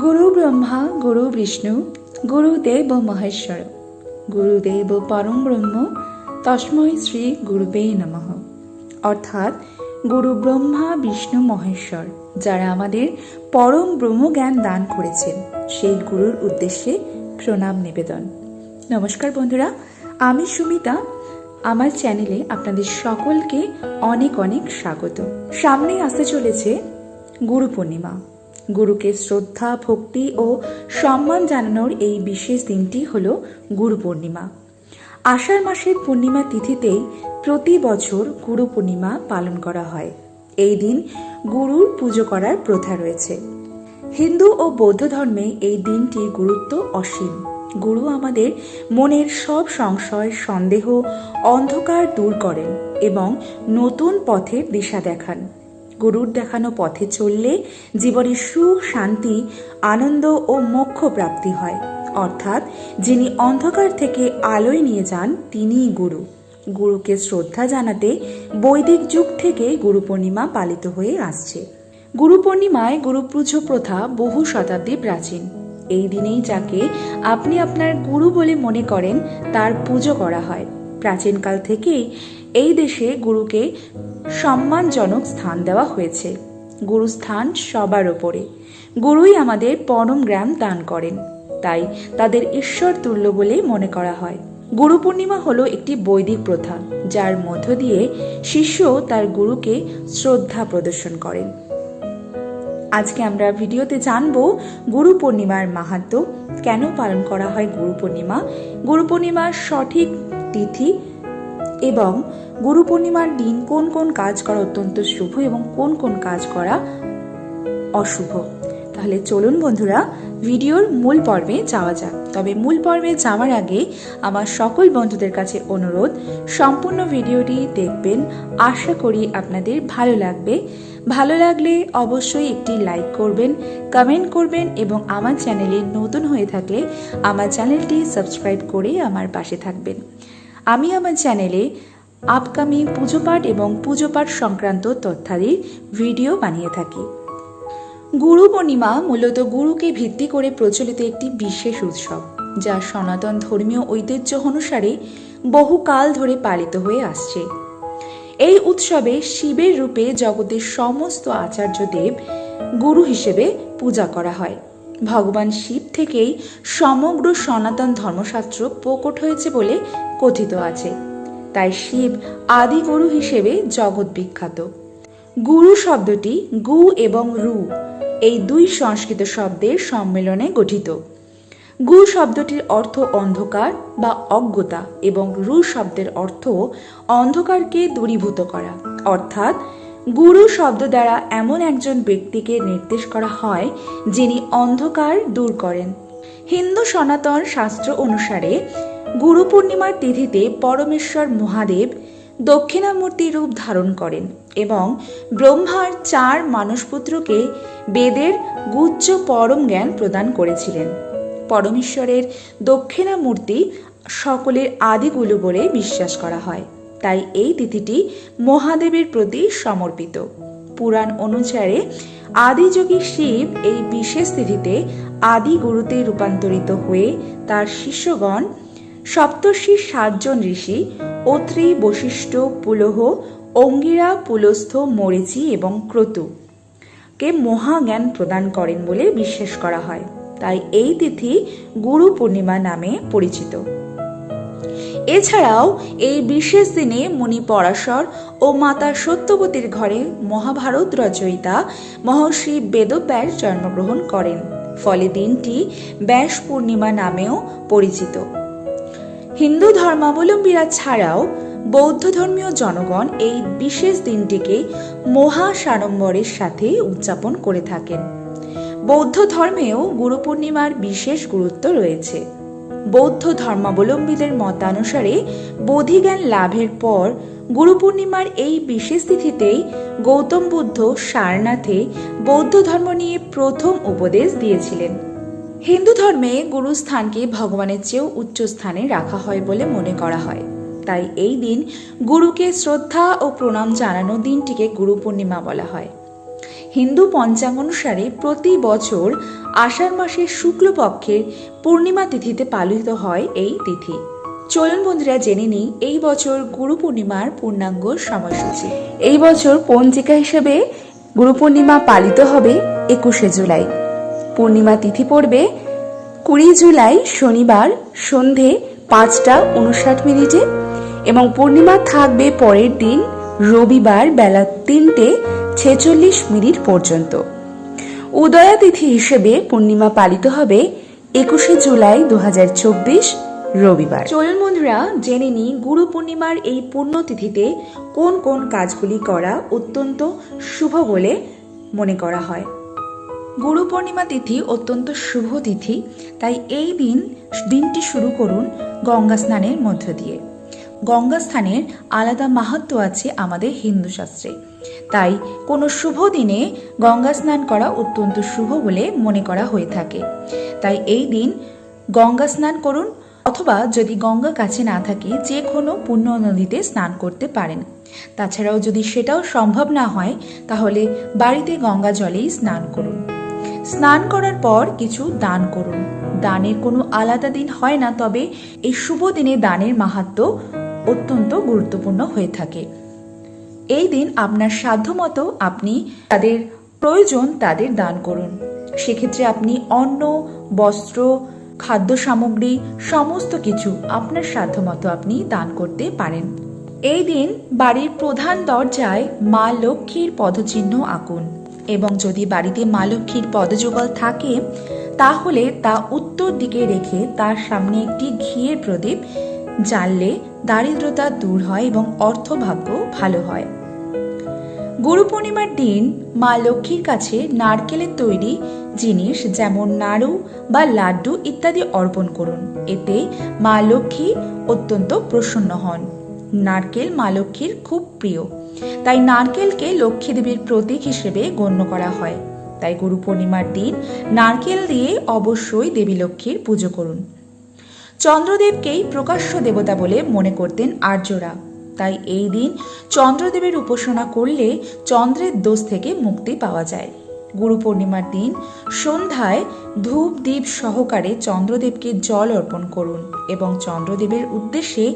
গুরু ব্রহ্মা, গুরু বিষ্ণু গুরুদেব মহেশ্বর। গুরুদেব পরম ব্রহ্ম, তস্মৈ শ্রী গুরুবে নমঃ। অর্থাৎ গুরু ব্রহ্মা, বিষ্ণু, মহেশ্বর, যারা আমাদের পরম ব্রহ্মজ্ঞান দান করেছেন, সেই গুরুর উদ্দেশ্যে প্রণাম নিবেদন। নমস্কার বন্ধুরা, আমি সুমিতা। আমার চ্যানেলে আপনাদের সকলকে অনেক অনেক স্বাগত। সামনেই আসতে চলেছে গুরু পূর্ণিমা। গুরুকে শ্রদ্ধা, ভক্তি ও সম্মান জানানোর এই বিশেষ দিনটি হল গুরু পূর্ণিমা। আষাঢ় মাসের পূর্ণিমা তিথিতেই প্রতি বছর গুরু পূর্ণিমা পালন করা হয়। এই দিন গুরুর পুজো করার প্রথা রয়েছে। হিন্দু ও বৌদ্ধ ধর্মে এই দিনটির গুরুত্ব অসীম। গুরু আমাদের মনের সব সংশয়, সন্দেহ, অন্ধকার দূর করেন এবং নতুন পথের দিশা দেখান। গুরুর দেখানো পথে চললে জীবনে সুখ, শান্তি, আনন্দ ও মোক্ষ প্রাপ্তি হয়। অর্থাৎ যিনি অন্ধকার থেকে আলোয় নিয়ে যান, তিনিই গুরু। গুরুকে শ্রদ্ধা জানাতে বৈদিক যুগ থেকে গুরু পূর্ণিমা পালিত হয়ে আসছে। গুরু পূর্ণিমায় গুরু পুজো প্রথা বহু শতাব্দী প্রাচীন। এই দিনেই যাকে আপনি আপনার গুরু বলে মনে করেন, তার পুজো করা হয়। প্রাচীনকাল থেকেই এই দেশে গুরুকে সম্মানজনক স্থান দেওয়া হয়েছে। গুরুস্থান সবার ওপরে গুরুই আমাদের পরম জ্ঞান দান করেন। তাই তাদের ঈশ্বর তুল্য বলে মনে করা হয়। গুরু পূর্ণিমা হলো একটি বৈদিক প্রথা, যার মধ্য দিয়ে শিষ্য তার গুরুকে শ্রদ্ধা প্রদর্শন করেন। আজকে আমরা ভিডিওতে জানব গুরু পূর্ণিমার মাহাত্ম। কেন পালন করা হয় গুরু পূর্ণিমা? গুরু পূর্ণিমার সঠিক তিথি এবং গুরু পূর্ণিমার দিন কোন কোন কাজ করা অত্যন্ত শুভ এবং কোন কোন কাজ করা অশুভ? তাহলে চলুন বন্ধুরা, ভিডিওর মূল পর্বে যাওয়া যাক। তবে মূল পর্বে যাওয়ার আগে আমার সকল বন্ধুদের কাছে অনুরোধ, সম্পূর্ণ ভিডিওটি দেখবেন, আশা করি আপনাদের ভালো লাগবে। ভালো লাগলে অবশ্যই একটি লাইক করবেন, কমেন্ট করবেন এবং আমার চ্যানেলে নতুন হয়ে থাকলে আমার চ্যানেলটি সাবস্ক্রাইব করে আমার পাশে থাকবেন। আমি আমার চ্যানেলে আপকামিং পুজো পাঠ এবং পুজো পাঠ সংক্রান্ত তথ্যাদির ভিডিও বানিয়ে থাকি। গুরু পূর্ণিমা মূলত গুরুকে ভিত্তি করে প্রচলিত একটি বিশেষ উৎসব, যা সনাতন ধর্মীয় ঐতিহ্য অনুসারে বহুকাল ধরে পালিত হয়ে আসছে। এই উৎসবে শিবের রূপে জগতের সমস্ত আচার্যদেব গুরু হিসেবে পূজা করা হয়। ভগবান শিব থেকেই সমগ্র সনাতন ধর্মশাস্ত্র প্রকট হয়েছে বলে কথিত আছে। তাই শিব আদি গুরু হিসেবে জগৎ বিখ্যাত। গুরু শব্দটি গু এবং রু, এই দুই সংস্কৃত শব্দের সম্মেলনে গঠিত। গু শব্দটির অর্থ অন্ধকার বা অজ্ঞতা এবং রু শব্দের অর্থ অন্ধকারকে দূরীভূত করা, অর্থাৎ গুরু শব্দ দ্বারা এমন একজন ব্যক্তিকে নির্দেশ করা হয়, যিনি অন্ধকার দূর করেন। হিন্দু সনাতন শাস্ত্র অনুসারে, গুরু পূর্ণিমার তিথিতে পরমেশ্বর মহাদেব দক্ষিণামূর্তি রূপ ধারণ করেন এবং ব্রহ্মার চার মানসপুত্রকে বেদের গুচ্ছ পরম জ্ঞান প্রদান করেছিলেন। পরমেশ্বরের দক্ষিণামূর্তি সকলের আদিগুলো বলে বিশ্বাস করা হয়। তাই এই তিথিটি মহাদেবের প্রতি সমর্পিত। পুরাণ অনুসারে আদিযোগী শিব এই বিশেষ তিথিতে আদি গুরুতে রূপান্তরিত হয়ে তার শিষ্যগণ সপ্তর্ষি সাতজন ঋষি অত্রি বশিষ্ঠ পুলহ, অঙ্গিরা, পুলস্থ, মরিচি এবং ক্রতু কে মহাজ্ঞান প্রদান করেন বলে বিশ্বাস করা হয়। তাই এই তিথি গুরু পূর্ণিমা নামে পরিচিত। এছাড়াও এই বিশেষ দিনে মুনি পরাশর ও মাতা সত্যবতীর ঘরে মহাভারত রচয়িতা মহর্ষি বেদব্যাস জন্মগ্রহণ করেন। ফলে দিনটি ব্যাস পূর্ণিমা নামেও পরিচিত। হিন্দু ধর্মাবলম্বীরা ছাড়াও বৌদ্ধ ধর্মীয় জনগণ এই বিশেষ দিনটিকে মহা সাড়ম্বরের সাথে উদযাপন করে থাকেন। বৌদ্ধ ধর্মেও গুরু পূর্ণিমার বিশেষ গুরুত্ব রয়েছে। বৌদ্ধ ধর্মাবলম্বীদের মতানুসারে বোধিজ্ঞান লাভের পর গুরু পূর্ণিমার এই বিশেষ তিথিতেই গৌতম বুদ্ধ সারনাথে বৌদ্ধ ধর্ম নিয়ে প্রথম উপদেশ দিয়েছিলেন। হিন্দু ধর্মে গুরুস্থানকে ভগবানের চেয়েও উচ্চ স্থানে রাখা হয় বলে মনে করা হয়। তাই এই দিন গুরুকে শ্রদ্ধা ও প্রণাম জানানো দিনটিকে গুরু পূর্ণিমা বলা হয়। হিন্দু পঞ্চাঙ্গ অনুসারে প্রতি বছর আষাঢ় মাসের শুক্লপক্ষের পূর্ণিমা তিথিতে পালিত হয় এই তিথি। চলুন বন্ধুরা, জেনে নিই এই বছর গুরু পূর্ণিমার পূর্ণাঙ্গ সময়সূচি। এই বছর পঞ্জিকা হিসেবে গুরু পূর্ণিমা পালিত হবে একুশে জুলাই। পূর্ণিমা তিথি পড়বে কুড়ি জুলাই শনিবার সন্ধে পাঁচটা উনষাট মিনিটে এবং পূর্ণিমা থাকবে পরের দিন রবিবার বেলা তিনটে ছেচল্লিশ মিনিট পর্যন্ত। উদয়া তিথি হিসেবে পূর্ণিমা পালিত হবে একুশে জুলাই দুহাজার চব্বিশ রবিবার। চলুন বন্ধুরা, জেনে নিই গুরু পূর্ণিমার এই পুণ্যতিথিতে কোন কোন কাজগুলি করা অত্যন্ত শুভ বলে মনে করা হয়। গুরু পূর্ণিমা তিথি অত্যন্ত শুভ তিথি, তাই এই দিন, দিনটি শুরু করুন গঙ্গা স্নানের মধ্য দিয়ে। গঙ্গা স্নানের আলাদা মাহাত্ম আছে আমাদের হিন্দু শাস্ত্রে। তাই কোনো শুভ দিনে গঙ্গা স্নান করা অত্যন্ত শুভ বলে মনে করা হয়ে থাকে। তাই এই দিন গঙ্গা স্নান করুন অথবা যদি গঙ্গা কাছে না থাকে যে কোনো পুণ্য নদীতে স্নান করতে পারেন। তাছাড়াও যদি সেটাও সম্ভব না হয়, তাহলে বাড়িতে গঙ্গা জলেই স্নান করুন। স্নান করার পর কিছু দান করুন। দানের কোনো আলাদা দিন হয় না, তবে এই শুভ দিনে দানের মাহাত্ম অত্যন্ত গুরুত্বপূর্ণ হয়ে থাকে। এই দিন আপনার সাধ্যমতো আপনি তাদের প্রয়োজন তাদের দান করুন। সেক্ষেত্রে আপনি অন্ন, বস্ত্র, খাদ্য সামগ্রী, সমস্ত কিছু আপনার সাধ্যমতো আপনি দান করতে পারেন। এই দিন বাড়ির প্রধান দরজায় মা লক্ষ্মীর পদচিহ্ন আঁকুন এবং যদি বাড়িতে মা লক্ষ্মীর পদযুগল থাকে, তাহলে তা উত্তর দিকে রেখে তার সামনে একটি ঘিয়ের প্রদীপ জ্বাললে দারিদ্রতা দূর হয় এবং অর্থভাগ্য ভালো হয়। গুরু পূর্ণিমার দিন মা লক্ষ্মীর কাছে নারকেলের তৈরি জিনিস যেমন নাড়ু বা লাড্ডু ইত্যাদি অর্পণ করুন। এতে মা লক্ষ্মী অত্যন্ত প্রসন্ন হন। নারকেল মা লক্ষ্মীর খুব প্রিয়। তাই নারকেলকে লক্ষ্মী দেবীর প্রতীক হিসেবে গণ্য করা হয়। তাই গুরু পূর্ণিমার দিন নারকেল দিয়ে অবশ্যই দেবী লক্ষ্মীর পুজো করুন। চন্দ্রদেবকেই প্রকাশ্য দেবতা বলে মনে করতেন আর্যরা। তাই এই দিন চন্দ্রদেবের উপাসনা করলে চন্দ্রের দোষ থেকে মুক্তি পাওয়া যায়। গুরু পূর্ণিমার দিন সন্ধ্যায় ধূপ দ্বীপ সহকারে চন্দ্রদেবকে জল অর্পণ করুন এবং চন্দ্রদেবের উদ্দেশ্যে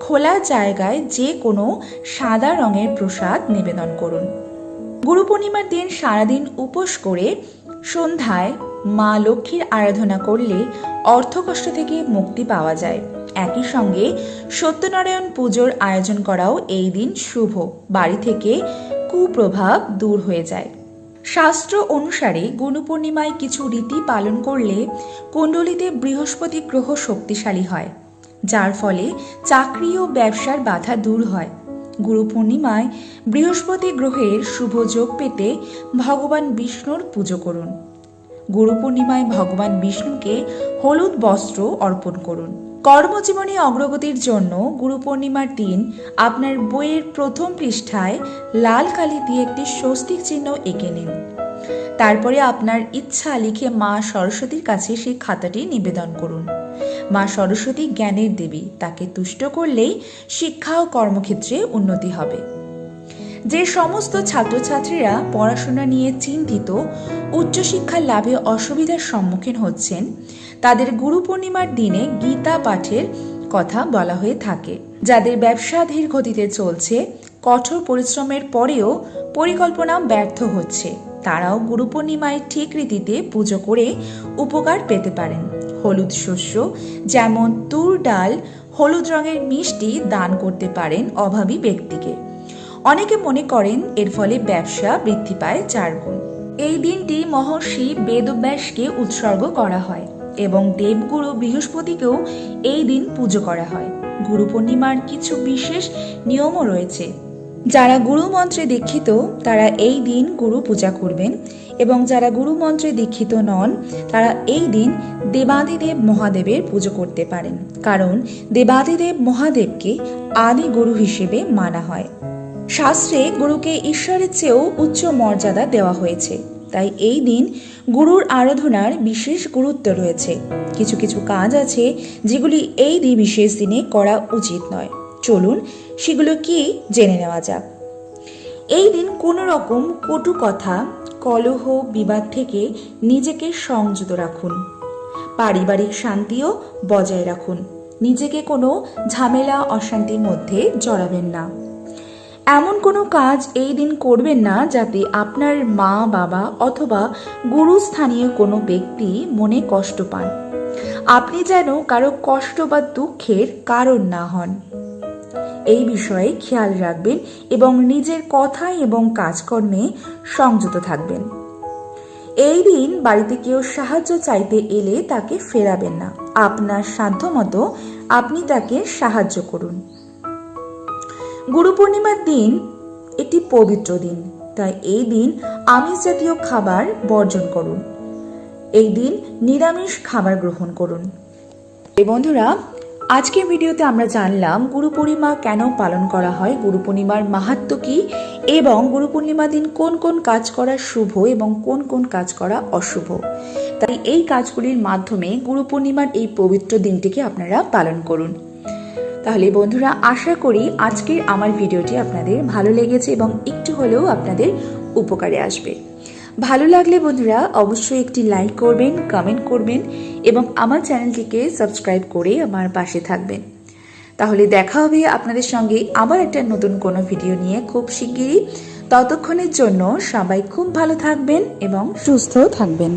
খোলা জায়গায় যে কোনো সাদা রঙের প্রসাদ নিবেদন করুন। গুরু পূর্ণিমার দিন সারাদিন উপোস করে সন্ধ্যায় মা লক্ষ্মীর আরাধনা করলে অর্থকষ্ট থেকে মুক্তি পাওয়া যায়। একই সঙ্গে সত্যনারায়ণ পুজোর আয়োজন করাও এই দিন শুভ। বাড়ি থেকে কুপ্রভাব দূর হয়ে যায়। শাস্ত্র অনুসারে গুরু পূর্ণিমায় কিছু রীতি পালন করলে কুণ্ডলিতে বৃহস্পতি গ্রহ শক্তিশালী হয়, যার ফলে চাকরি ও ব্যবসার বাধা দূর হয়। গুরু পূর্ণিমায় বৃহস্পতি গ্রহের শুভ যোগ পেতে ভগবান বিষ্ণুর পুজো করুন। গুরু পূর্ণিমায় ভগবান বিষ্ণুকে হলুদ বস্ত্র অর্পণ করুন। কর্মজীবনে অগ্রগতির জন্য গুরু পূর্ণিমার দিন আপনার বইয়ের প্রথম পৃষ্ঠায় লাল কালি দিয়ে একটি স্বস্তিক চিহ্ন এঁকে নিন। তারপরে আপনার ইচ্ছা লিখে মা সরস্বতীর কাছে সেই খাতাটি নিবেদন করুন। মা সরস্বতী জ্ঞানের দেবী, তাকে তুষ্ট করলেই শিক্ষা ও কর্মক্ষেত্রে উন্নতি হবে। যে সমস্ত ছাত্রছাত্রীরা পড়াশোনা নিয়ে চিন্তিত উচ্চশিক্ষা লাভে অসুবিধার সম্মুখীন হচ্ছেন, তাদের গুরু পূর্ণিমার দিনে গীতা পাঠের কথা বলা হয়ে থাকে। যাদের ব্যবসা ধীর গতিতে চলছে, কঠোর পরিশ্রমের পরেও পরিকল্পনা ব্যর্থ হচ্ছে, তারাও গুরু পূর্ণিমায় ঠিক রীতিতে পুজো করে উপকার পেতে পারেন। হলুদ শস্য যেমন তুর ডাল, হলুদ রঙের মিষ্টি দান করতে পারেন অভাবী ব্যক্তিকে। অনেকে মনে করেন এর ফলে ব্যবসা বৃদ্ধি পায় চার গুণ। এই দিনটি মহর্ষি বেদব্যাসকে উৎসর্গ করা হয় এবং দেবগুরু বৃহস্পতিকেও এই দিন পুজো করা হয়। গুরু পূর্ণিমার কিছু বিশেষ নিয়মও রয়েছে। যারা গুরু মন্ত্রে দীক্ষিত, তারা এই দিন গুরু পূজা করবেন এবং যারা গুরু মন্ত্রে দীক্ষিত নন, তারা এই দিন দেবাদিদেব মহাদেবের পুজো করতে পারেন। কারণ দেবাদিদেব মহাদেবকে আদি গুরু হিসেবে মানা হয়। শাস্ত্রে গুরুকে ঈশ্বরের চেয়েও উচ্চ মর্যাদা দেওয়া হয়েছে। তাই এই দিন গুরুর আরাধনার বিশেষ গুরুত্ব রয়েছে। কিছু কিছু কাজ আছে যেগুলি এই দি বিশেষ দিনে করা উচিত নয়। চলুন সেগুলো কি জেনে নেওয়া যাক। এই দিন কোনো রকম কটু কথা, কলহ, বিবাদ থেকে নিজেকে সংযত রাখুন। পারিবারিক শান্তিও বজায় রাখুন। নিজেকে কোনো ঝামেলা, অশান্তির মধ্যে জড়াবেন না। এমন কোনো কাজ এই দিন করবেন না যাতে আপনার মা, বাবা অথবা গুরুস্থানীয় কোনো ব্যক্তি মনে কষ্ট পান। আপনি যেন কারও কষ্ট বা দুঃখের কারণ না হন। এই বিষয়ে খেয়াল রাখবেন এবং নিজের কথা এবং কাজকর্মে সংযত থাকবেন। এই দিন বাড়িতে কেউ সাহায্য চাইতে এলে তাকে ফেরাবেন না। আপনার সাধ্যমতো আপনি তাকে সাহায্য করুন। গুরু পূর্ণিমার দিন একটি পবিত্র দিন। তাই এই দিন আমিষ জাতীয় খাবার বর্জন করুন। এই দিন নিরামিষ খাবার গ্রহণ করুন। বন্ধুরা, আজকের ভিডিওতে আমরা জানলাম গুরু পূর্ণিমা কেন পালন করা হয়, গুরু পূর্ণিমার মাহাত্ম কী, এবং গুরু পূর্ণিমা দিন কোন কোন কাজ করা শুভ এবং কোন কোন কাজ করা অশুভ। তাই এই কাজগুলির মাধ্যমে গুরু পূর্ণিমার এই পবিত্র দিনটিকে আপনারা পালন করুন। তাহলে বন্ধুরা, আশা করি আজকের আমার ভিডিওটি আপনাদের ভালো লেগেছে এবং একটু হলেও আপনাদের উপকারে আসবে। ভালো লাগলে বন্ধুরা, অবশ্যই একটি লাইক করবেন, কমেন্ট করবেন এবং আমার চ্যানেলটিকে সাবস্ক্রাইব করে আমার পাশে থাকবেন। তাহলে দেখা হবে আপনাদের সঙ্গে আবার একটা নতুন কোনো ভিডিও নিয়ে খুব শিগগিরই। ততক্ষণের জন্য সবাই খুব ভালো থাকবেন এবং সুস্থ থাকবেন।